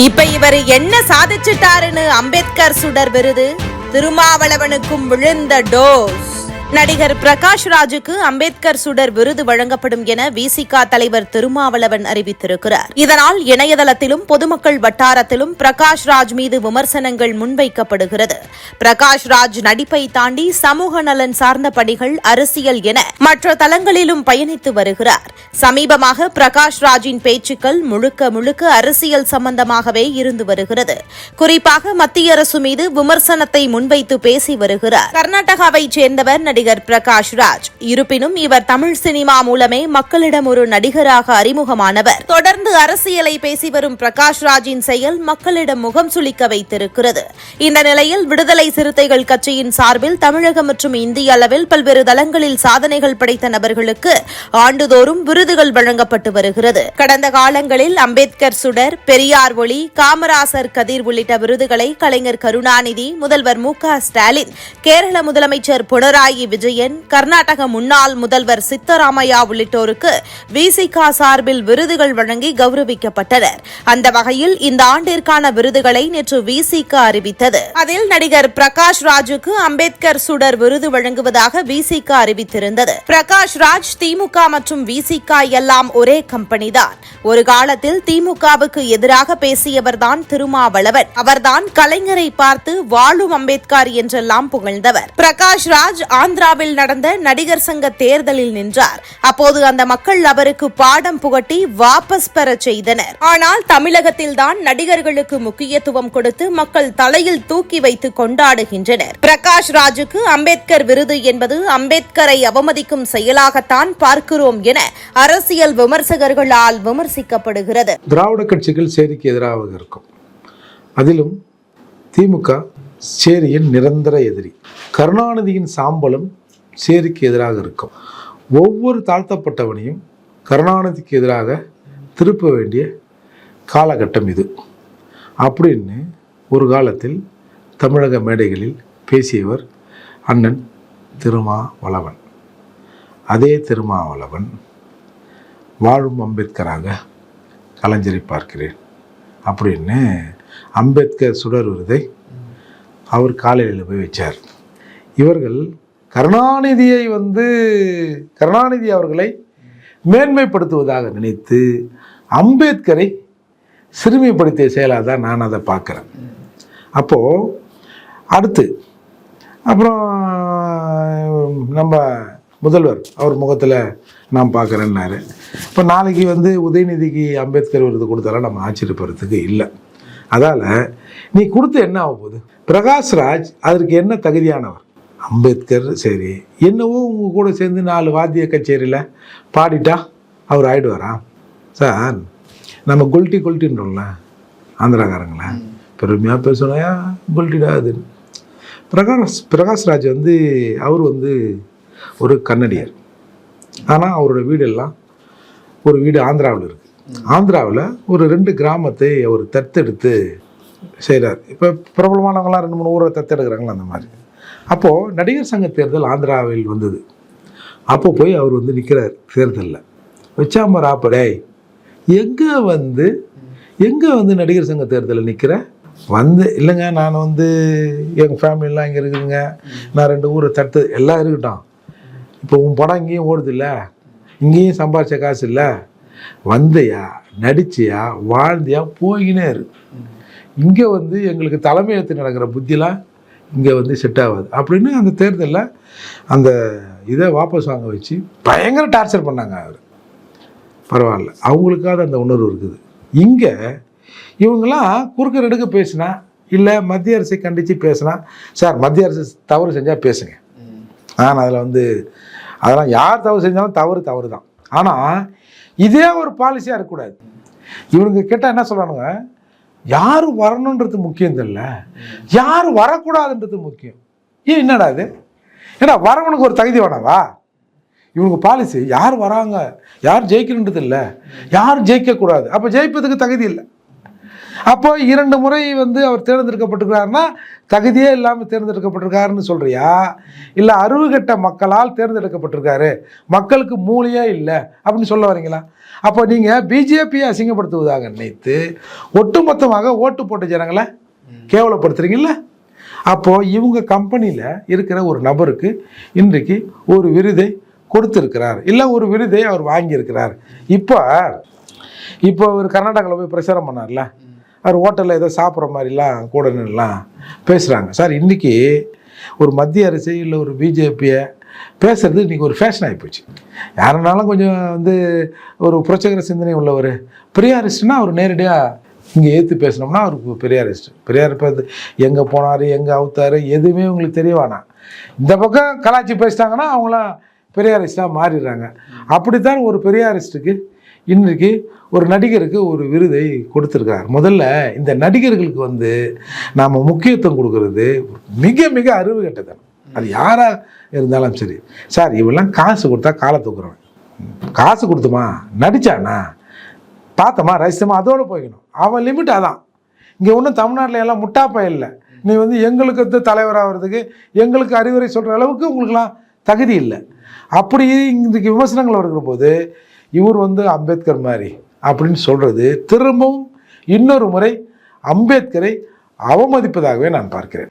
இப்ப இவர் என்ன சாதிச்சிட்டாருன்னு அம்பேத்கர் சுடர் விருது? திருமாவளவனுக்கும் விழுந்த டோஸ். நடிகர் பிரகாஷ் ராஜுக்கு அம்பேத்கர் சுடர் விருது வழங்கப்படும் என விசிக தலைவர் திருமாவளவன் அறிவித்திருக்கிறார். இதனால் இணையதளத்திலும் பொதுமக்கள் வட்டாரத்திலும் பிரகாஷ் ராஜ் மீது விமர்சனங்கள் முன்வைக்கப்படுகிறது. பிரகாஷ் ராஜ் நடிப்பை தாண்டி சமூக நலன் சார்ந்த பணிகள் அரசியல் என மற்ற தளங்களிலும் பயணித்து வருகிறார். சமீபமாக பிரகாஷ் ராஜின் பேச்சுக்கள் முழுக்க முழுக்க அரசியல் சம்பந்தமாகவே இருந்து வருகிறது. குறிப்பாக மத்திய அரசு மீது விமர்சனத்தை முன்வைத்து பேசி வருகிறார். கர்நாடகாவைச் சேர்ந்தவர் நடிகர் நடிகர் பிரகாஷ் ராஜ். இருப்பினும் இவர் தமிழ் சினிமா மூலமே மக்களிடம் ஒரு நடிகராக அறிமுகமானவர். தொடர்ந்து அரசியலை பேசி வரும் பிரகாஷ் ராஜின் செயல் மக்களிடம் முகம் சுளிக்க வைத்திருக்கிறது. இந்த நிலையில் விடுதலை சிறுத்தைகள் கட்சியின் சார்பில் தமிழகம் மற்றும் இந்திய அளவில் பல்வேறு தளங்களில் சாதனைகள் படைத்த நபர்களுக்கு ஆண்டுதோறும் விருதுகள் வழங்கப்பட்டு வருகிறது. கடந்த காலங்களில் அம்பேத்கர் சுடர் பெரியார் ஒளி காமராசர் கதிர் உள்ளிட்ட விருதுகளை கலைஞர் கருணாநிதி முதல்வர் மு க ஸ்டாலின் கேரள முதலமைச்சர் பினராயி விஜயன் கர்நாடக முன்னாள் முதல்வர் சித்தராமையா உள்ளிட்டோருக்கு விசிகா சார்பில் விருதுகள் வழங்கி கௌரவிக்கப்பட்டனர். அந்த வகையில் இந்த ஆண்டிற்கான விருதுகளை நேற்று விசிகா அறிவித்தது. அதில் நடிகர் பிரகாஷ் ராஜுக்கு அம்பேத்கர் சுடர் விருது வழங்குவதாக விசிகா அறிவித்திருந்தது. பிரகாஷ் ராஜ் திமுக மற்றும் விசிகா எல்லாம் ஒரே கம்பெனிதான் ஒரு காலத்தில் திமுகவுக்கு எதிராக பேசியவர்தான் திருமாவளவன். அவர்தான் கலைஞரை பார்த்து வாழும் அம்பேத்கர் என்றெல்லாம் புகழ்ந்தவர். பிரகாஷ் ராஜ் ஆந்திர ஆந்திராவில் நடந்த நடிகர் சங்க தேர்தலில் நின்றார். அப்போது அந்த மக்கள் அவருக்கு பாடம் புகட்டி வாபஸ் பெற செய்தனர். ஆனால் தமிழகத்தில்தான் நடிகர்களுக்கு முக்கியத்துவம் கொடுத்து மக்கள் தலையில் தூக்கி வைத்து கொண்டாடுகின்றனர். பிரகாஷ் ராஜுக்கு அம்பேத்கர் விருது என்பது அம்பேத்கரை அவமதிக்கும் செயலாகத்தான் பார்க்கிறோம் என அரசியல் விமர்சகர்களால் விமர்சிக்கப்படுகிறது. திராவிட கட்சிகள் சேரிக்கு எதிராக இருக்கும். அதிலும் திமுக சேரியின் நிரந்தர எதிரி. கருணாநிதியின் சாம்பலும் சேரிக்கு எதிராக இருக்கும். ஒவ்வொரு தாழ்த்தப்பட்டவனையும் கருணாநிதிக்கு எதிராக திருப்ப வேண்டிய காலகட்டம் இது. அப்படின்னு ஒரு காலத்தில் தமிழக மேடைகளில் பேசியவர் அண்ணன் திருமாவளவன். அதே திருமாவளவன் வாழும் அம்பேத்கராக கலைஞரை பார்க்கிறேன் அப்படின்னு அம்பேத்கர் சுடர் விருதை அவர் காலையில் போய் வச்சார். இவர்கள் கருணாநிதியை வந்து கருணாநிதி அவர்களை மேன்மைப்படுத்துவதாக நினைத்து அம்பேத்கரை சிறுமைப்படுத்திய செயலாக தான் நான் அதை பார்க்குறேன். அப்போது அடுத்து அப்புறம் நம்ம முதல்வர் அவர் முகத்தில் நான் பார்க்குறேன்னாரு. இப்போ நாளைக்கு வந்து உதயநிதிக்கு அம்பேத்கர் விருது கொடுத்தாலும் நம்ம ஆச்சரியப்படுறதுக்கு இல்லை. அதால் நீ கொடுத்து என்ன ஆக போகுது? பிரகாஷ் ராஜ் அதற்கு என்ன தகுதியானவர்? அம்பேத்கர் சரி. என்னவோ உங்கள் கூட சேர்ந்து நாலு வாத்திய கச்சேரியில் பாடிட்டா அவர் ஆயிடுவாரா? சார் நம்ம குல்ட்டி குல்ட்டின்றோம்ல ஆந்திராக்காரங்கள. பெருமையாக பேசணும்யா குல்ட்டிடா அது. பிரகாஷ் பிரகாஷ் ராஜ் வந்து அவர் வந்து ஒரு கன்னடியர். ஆனால் அவரோட வீடெல்லாம் ஒரு வீடு ஆந்திராவில் இருக்குது ஆந்திராவில் ஒரு ரெண்டு கிராமத்தை அவர் தத்தெடுத்து செய்கிறார் இப்போ பிரபலமானவங்களாம் ரெண்டு மூணு ஊரை தத்தெடுக்கிறாங்களா அந்த மாதிரி. அப்போது நடிகர் சங்க தேர்தல் ஆந்திராவில் வந்தது. அப்போ போய் அவர் வந்து நிற்கிறார் தேர்தலில். வச்சாம ராப்படே எங்கே வந்து எங்கே வந்து நடிகர் சங்க தேர்தலில் நிற்கிற வந்து இல்லைங்க நான் வந்து எங்கள் ஃபேமிலிலாம் இங்கே இருக்குதுங்க. நான் ரெண்டு ஊரை தட்டு எல்லாம் இருக்கட்டும். இப்போ உன் படம் இங்கேயும் ஓடுது இல்லை? இங்கேயும் சம்பாரிச்ச காசு இல்லை? வந்தையா நடிச்சியா வாழ்ந்தியா போயினே இரு. இங்கே வந்து எங்களுக்கு தலைமை ஏற்று நடக்கிற புத்திலாம் இங்கே வந்து செட் ஆகாது அப்படின்னு அந்த தேர்தலில் அந்த இதை வாபஸ் வாங்க வச்சு பயங்கர டார்ச்சர் பண்ணாங்க அவர். பரவாயில்ல. அவங்களுக்காவது அந்த உணர்வு இருக்குது. இங்கே இவங்கெல்லாம் குறுக்க நெடுக்க பேசினா இல்லை மத்திய அரசை கண்டித்து பேசினா சார் மத்திய அரசு தவறு செஞ்சால் பேசுங்க. ஆனால் அதில் வந்து அதெல்லாம் யார் தவறு செஞ்சாலும் தவறு தவறு தான் ஆனால் இதே ஒரு பாலிசியாக இருக்கக்கூடாது. இவனுங்க கேட்டால் என்ன சொல்கிறானுங்க யார் வரணுன்றது முக்கியம் தெரியல. யார் வரக்கூடாதுன்றது முக்கியம். ஏன் என்னடா இது? ஏன்னா வரவனுக்கு ஒரு தகுதி வேணாவா? இவங்க பாலிசி யார் வராங்க யார் ஜெயிக்கணுன்றது இல்லை. யார் ஜெயிக்கக்கூடாது. அப்போ ஜெயிப்பதுக்கு தகுதி இல்லை. அப்போ இரண்டு முறை வந்து அவர் தேர்ந்தெடுக்கப்பட்டிருக்கிறாருன்னா தகுதியே இல்லாமல் தேர்ந்தெடுக்கப்பட்டிருக்காருன்னு சொல்றியா? இல்லை அறுவுகட்ட மக்களால் தேர்ந்தெடுக்கப்பட்டிருக்காரு. மக்களுக்கு மூளையே இல்லை அப்படின்னு சொல்ல வரீங்களா? அப்போ நீங்கள் பிஜேபியை அசிங்கப்படுத்துவதாக நினைத்து ஒட்டுமொத்தமாக ஓட்டு போட்ட ஜனங்களை கேவலப்படுத்துறீங்கல்ல? அப்போது இவங்க கம்பெனியில் இருக்கிற ஒரு நபருக்கு இன்றைக்கு ஒரு விருதை கொடுத்துருக்கிறார். இல்லை ஒரு விருதை அவர் வாங்கியிருக்கிறார். இப்போ இப்போ அவர் கர்நாடகாவில் போய் பிரச்சாரம் பண்ணார்ல. அவர் ஹோட்டலில் ஏதோ சாப்பிட்ற மாதிரிலாம் கூட நின்றுலாம் பேசுகிறாங்க சார் இன்றைக்கி ஒரு மத்திய அரசு இல்லை ஒரு பிஜேபியை பேசுறது இன்றைக்கி ஒரு ஃபேஷன் ஆகிப்போச்சு யாருனாலும் கொஞ்சம் வந்து ஒரு புரட்சகர சிந்தனை உள்ளவர். பெரியாரிஸ்ட்னா அவர் நேரடியாக இங்கே ஏற்று பேசினோம்னா அவருக்கு பெரியாரிஸ்ட் பெரியார் பார்த்து எங்கே போனார் எங்கே அவுத்தார் எதுவுமே உங்களுக்கு தெரியவானா இந்த பக்கம் கலாச்சி பேசிட்டாங்கன்னா அவங்களாம் பெரியாரிஸ்டாக மாறிடுறாங்க. அப்படித்தான் ஒரு பெரியாரிஸ்ட்டுக்கு இன்றைக்கு ஒரு நடிகருக்கு ஒரு விருதை கொடுத்துருக்கார் முதல்ல இந்த நடிகர்களுக்கு வந்து நாம் முக்கியத்துவம் கொடுக்கறது மிக மிக அறிவு கெட்டதான் அது யாராக இருந்தாலும் சரி. சார் இவெல்லாம் காசு கொடுத்தா காலை தூக்குறவன். காசு கொடுத்துமா? நடிச்சானா? பார்த்தோமா? ரசித்தமா அதோடு போய்க்கணும். அவன் லிமிட் அதான். இங்கே ஒன்றும் தமிழ்நாட்டில் எல்லாம் முட்டாப்பா இல்லை. நீ வந்து எங்களுக்கு வந்து தலைவராகிறதுக்கு எங்களுக்கு அறிவுரை சொல்கிற அளவுக்கு உங்களுக்குலாம் தகுதி இல்லை. அப்படி இன்றைக்கு விமர்சனங்கள் வருகிற போது இவர் வந்து அம்பேத்கர் மாதிரி அப்படின்னு சொல்கிறது திரும்பவும் இன்னொரு முறை அம்பேத்கரை அவமதிப்பதாகவே நான் பார்க்கிறேன்.